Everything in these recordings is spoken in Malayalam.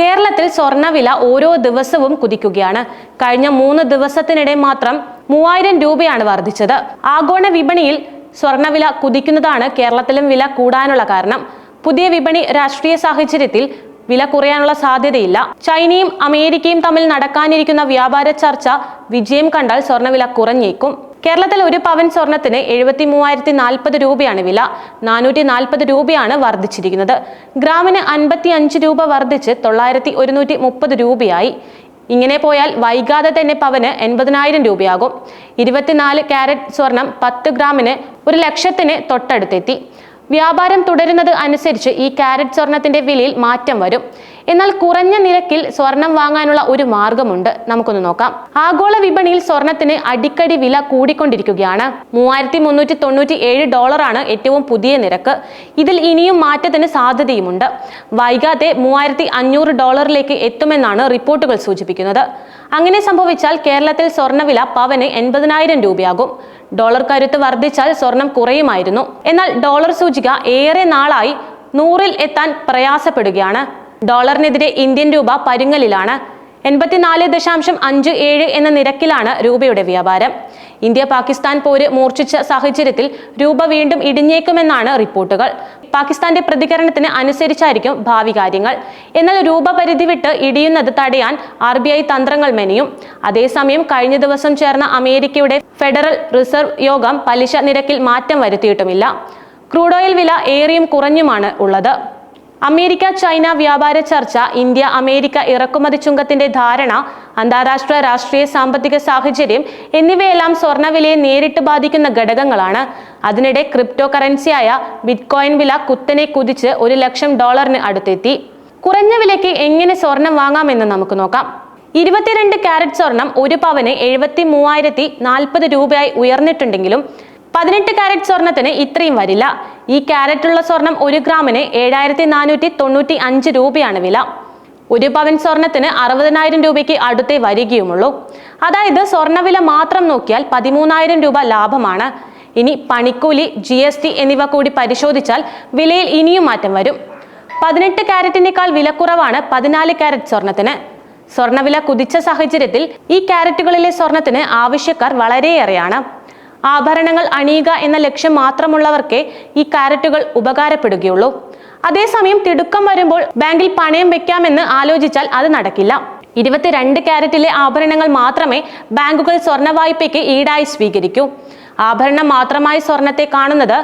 കേരളത്തിൽ സ്വർണവില ഓരോ ദിവസവും കുതിക്കുകയാണ്. കഴിഞ്ഞ മൂന്ന് ദിവസത്തിനിടെ മാത്രം മൂവായിരം രൂപയാണ് വർദ്ധിച്ചത്. ആഗോള വിപണിയിൽ സ്വർണവില കുതിക്കുന്നതാണ് കേരളത്തിലും വില കൂടാനുള്ള കാരണം. പുതിയ വിപണി രാഷ്ട്രീയ സാഹചര്യത്തിൽ വില കുറയാനുള്ള സാധ്യതയില്ല. ചൈനയും അമേരിക്കയും തമ്മിൽ നടക്കാനിരിക്കുന്ന വ്യാപാര ചർച്ച വിജയം കണ്ടാൽ സ്വർണവില കുറഞ്ഞേക്കും. കേരളത്തിൽ ഒരു പവൻ സ്വർണത്തിന് എഴുപത്തി മൂവായിരത്തി നാൽപ്പത് രൂപയാണ് വില. നാനൂറ്റി നാൽപ്പത് രൂപയാണ് വർദ്ധിച്ചിരിക്കുന്നത്. ഗ്രാമിന് അൻപത്തി അഞ്ച് രൂപ വർദ്ധിച്ച് തൊള്ളായിരത്തി ഒരുന്നൂറ്റി മുപ്പത് രൂപയായി. ഇങ്ങനെ പോയാൽ വൈകാതെ തന്നെ പവന് എൺപതിനായിരം രൂപയാകും. ഇരുപത്തിനാല് ക്യാരറ്റ് സ്വർണം പത്ത് ഗ്രാമിന് ഒരു ലക്ഷത്തിന് തൊട്ടടുത്തെത്തി. വ്യാപാരം തുടരുന്നത് അനുസരിച്ച് ഈ കാരറ്റ് സ്വർണത്തിന്റെ വിലയിൽ മാറ്റം വരും. എന്നാൽ കുറഞ്ഞ നിരക്കിൽ സ്വർണം വാങ്ങാനുള്ള ഒരു മാർഗമുണ്ട്. നമുക്കൊന്ന് നോക്കാം. ആഗോള വിപണിയിൽ സ്വർണത്തിന് അടിക്കടി വില കൂടിക്കൊണ്ടിരിക്കുകയാണ്. മൂവായിരത്തി മുന്നൂറ്റി തൊണ്ണൂറ്റി ഏഴ് ഡോളറാണ് ഏറ്റവും പുതിയ നിരക്ക്. ഇതിൽ ഇനിയും മാറ്റത്തിന് സാധ്യതയുമുണ്ട്. വൈകാതെ മൂവായിരത്തി അഞ്ഞൂറ് ഡോളറിലേക്ക് എത്തുമെന്നാണ് റിപ്പോർട്ടുകൾ സൂചിപ്പിക്കുന്നത്. അങ്ങനെ സംഭവിച്ചാൽ കേരളത്തിൽ സ്വർണവില പവന് എൺപതിനായിരം രൂപയാകും. ഡോളർ കരുത്ത് വർദ്ധിച്ചാൽ സ്വർണം കുറയുമായിരുന്നു. എന്നാൽ ഡോളർ സൂചിക ഏറെ നാളായി നൂറിൽ എത്താൻ പ്രയാസപ്പെടുകയാണ്. ഡോളറിനെതിരെ ഇന്ത്യൻ രൂപ പരുങ്ങലിലാണ്. എൺപത്തിനാല് ദശാംശം അഞ്ച് ഏഴ് എന്ന നിരക്കിലാണ് രൂപയുടെ വ്യാപാരം. ഇന്ത്യ പാകിസ്ഥാൻ പോര് മൂർച്ഛിച്ച സാഹചര്യത്തിൽ രൂപ വീണ്ടും ഇടിഞ്ഞേക്കുമെന്നാണ് റിപ്പോർട്ടുകൾ. പാകിസ്ഥാന്റെ പ്രതികരണത്തിന് അനുസരിച്ചായിരിക്കും ഭാവി കാര്യങ്ങൾ. എന്നാൽ രൂപ പരിധി വിട്ട് ഇടിയുന്നത് തടയാൻ ആർ ബി ഐ തന്ത്രങ്ങൾ മെനയും. അതേസമയം കഴിഞ്ഞ ദിവസം ചേർന്ന അമേരിക്കയുടെ ഫെഡറൽ റിസർവ് യോഗം പലിശ നിരക്കിൽ മാറ്റം വരുത്തിയിട്ടുമില്ല. ക്രൂഡ് ഓയിൽ വില ഏറിയും കുറഞ്ഞുമാണ് ഉള്ളത്. അമേരിക്ക ചൈന വ്യാപാര ചർച്ച ഇന്ത്യ അമേരിക്ക ഇറക്കുമതി ചുങ്കത്തിന്റെ ധാരണ അന്താരാഷ്ട്ര രാഷ്ട്രീയ സാമ്പത്തിക സാഹചര്യം എന്നിവയെല്ലാം സ്വർണവിലയെ നേരിട്ട് ബാധിക്കുന്ന ഘടകങ്ങളാണ്. അതിനിടെ ക്രിപ്റ്റോ കറൻസിയായ ബിറ്റ്കോയിൻ വില കുത്തനെ കുതിച്ച് ഒരു ലക്ഷം ഡോളറിന് അടുത്തെത്തി. കുറഞ്ഞ വിലയ്ക്ക് എങ്ങനെ സ്വർണം വാങ്ങാമെന്ന് നമുക്ക് നോക്കാം. ഇരുപത്തിരണ്ട് കാരറ്റ് സ്വർണം ഒരു പവന് എഴുപത്തി മൂവായിരത്തി നാൽപ്പത് രൂപയായി ഉയർന്നിട്ടുണ്ടെങ്കിലും പതിനെട്ട് കാരറ്റ് സ്വർണത്തിന് ഇത്രയും വരില്ല. ഈ കാരറ്റുള്ള സ്വർണം ഒരു ഗ്രാമിന് ഏഴായിരത്തി നാനൂറ്റി തൊണ്ണൂറ്റി അഞ്ച് രൂപയാണ് വില. ഒരു പവൻ സ്വർണത്തിന് അറുപതിനായിരം രൂപയ്ക്ക് അടുത്തേ വരികയുമുള്ളൂ. അതായത് സ്വർണവില മാത്രം നോക്കിയാൽ പതിമൂന്നായിരം രൂപ ലാഭമാണ്. ഇനി പണിക്കൂലി ജി എസ് ടി എന്നിവ കൂടി പരിശോധിച്ചാൽ വിലയിൽ ഇനിയും മാറ്റം വരും. പതിനെട്ട് കാരറ്റിനേക്കാൾ വില കുറവാണ് പതിനാല് കാരറ്റ് സ്വർണത്തിന്. സ്വർണവില കുതിച്ച സാഹചര്യത്തിൽ ഈ കാരറ്റുകളിലെ സ്വർണത്തിന് ആവശ്യക്കാർ വളരെയേറെയാണ്. ആഭരണങ്ങൾ അണിയുക എന്ന ലക്ഷ്യം മാത്രമുള്ളവർക്കേ ഈ കാരറ്റുകൾ ഉപകാരപ്പെടുകയുള്ളൂ. അതേസമയം തിടുക്കം വരുമ്പോൾ ബാങ്കിൽ പണയം വെക്കാമെന്ന് ആലോചിച്ചാൽ അത് നടക്കില്ല. ഇരുപത്തിരണ്ട് ക്യാരറ്റിലെ ആഭരണങ്ങൾ മാത്രമേ ബാങ്കുകൾ സ്വർണ വായ്പയ്ക്ക് ഈടായി സ്വീകരിക്കൂ. ആഭരണം മാത്രമായി സ്വർണത്തെ കാണുന്നത്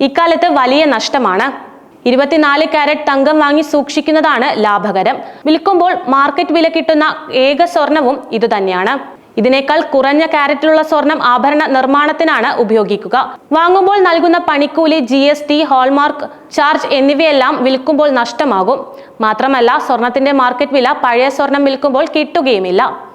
ഇക്കാലത്ത് വലിയ നഷ്ടമാണ്. ഇരുപത്തിനാല് കാരറ്റ് തങ്കം വാങ്ങി സൂക്ഷിക്കുന്നതാണ് ലാഭകരം. വിൽക്കുമ്പോൾ മാർക്കറ്റ് വില കിട്ടുന്ന ഏക സ്വർണവും ഇതുതന്നെയാണ്. ഇതിനേക്കാൾ കുറഞ്ഞ കാരറ്റിലുള്ള സ്വർണം ആഭരണ നിർമ്മാണത്തിനാണ് ഉപയോഗിക്കുക. വാങ്ങുമ്പോൾ നൽകുന്ന പണിക്കൂലി G S T hallmark charge എന്നിവയെല്ലാം വിൽക്കുമ്പോൾ നഷ്ടമാകും. മാത്രമല്ല സ്വർണത്തിന്റെ മാർക്കറ്റ് വില പഴയ സ്വർണം വിൽക്കുമ്പോൾ കിട്ടുകയുമില്ല.